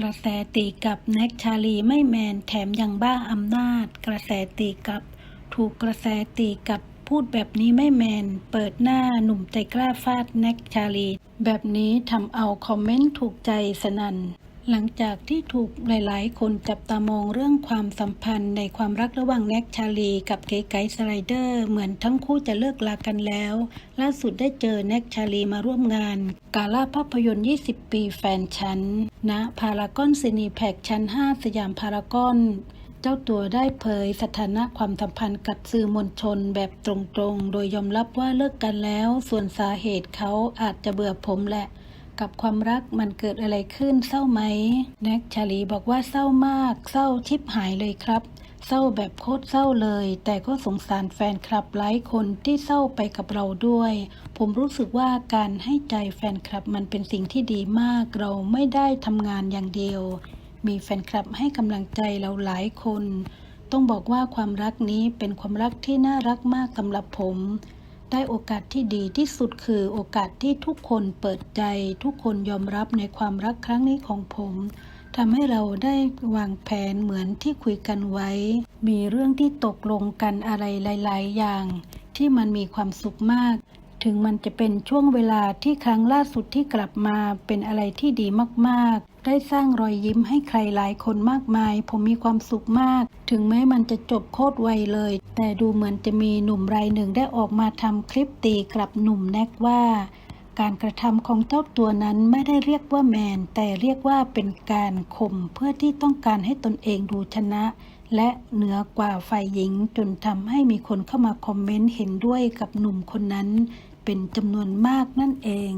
กระแสตีกับแน็กชาลีไม่แมนแถมยังบ้าอำนาจ กระแสตีกับ ถูกกระแสตีกับพูดแบบนี้ไม่แมน เปิดหน้าหนุ่มใจกล้าฟาดแน็กชาลี แบบนี้ทำเอาคอมเมนต์ถูกใจสนั่น หลังจากที่ถูกหลาย ๆ คนจับตามองเรื่องความสัมพันธ์ในความรักระหว่างแน็กชาลี กับเก๋ไก๋สไลเดอร์ เหมือนทั้งคู่จะเลิกลากันแล้ว ล่าสุดได้เจอแน็กชาลีมาร่วมงาน กาล่าภาพยนตร์ 20 ปีแฟนฉันณพารากอนซินีแพคชั้น 5 สยามพารากอน เจ้าตัวได้เผยสถานะความสัมพันธ์กับสื่อมวลชนแบบตรง ๆ โดยยอมรับว่าเลิกกันแล้ว ส่วนสาเหตุเขาอาจจะเบื่อผมแหละ กับความรักมันเกิดอะไรขึ้นเศร้าไหมแน็กชาลีบอกว่าเศร้ามาก เศร้าชิบหายเลยครับ เศร้าแบบโคตรเศร้าเลย แต่ก็สงสารแฟนคลับหลายคนที่เศร้าไปกับเราด้วย ผมรู้สึกว่าการให้ใจแฟนคลับมันเป็นสิ่งที่ดีมาก เราไม่ได้ทำงานอย่างเดียว มีแฟนคลับให้กำลังใจเราหลายคน ต้องบอกว่าความรักนี้เป็นความรักที่น่ารักมากสำหรับผม ได้โอกาสที่ดีที่สุดคือโอกาสที่ทุกคนเปิดใจ ทุกคนยอมรับในความรักครั้งนี้ของผมทำให้เราได้วางแผนเหมือนที่คุยกันไว้ มีเรื่องที่ตกลงกันอะไรหลาย ๆ อย่าง ที่มันมีความสุขมาก ถึงมันจะเป็นช่วงเวลาที่ครั้งล่าสุดที่กลับมาเป็นอะไรที่ดีมากๆ ได้สร้างรอยยิ้มให้ใครหลายคนมากมาย ผมมีความสุขมาก ถึงแม้มันจะจบโคตรไวเลย แต่ดูเหมือนจะมีหนุ่มรายหนึ่งได้ออกมาทำคลิปตีกลับหนุ่มแน็กว่าการกระทำของเจ้าตัวนั้นไม่ได้เรียกว่าแมน แต่เรียกว่าเป็นการข่มเพื่อที่ต้องการให้ตนเองดูชนะ และเหนือกว่าฝ่ายหญิงจนทำให้มีคนเข้ามาคอมเมนต์เห็นด้วยกับหนุ่มคนนั้น เป็นจำนวนมากนั่นเอง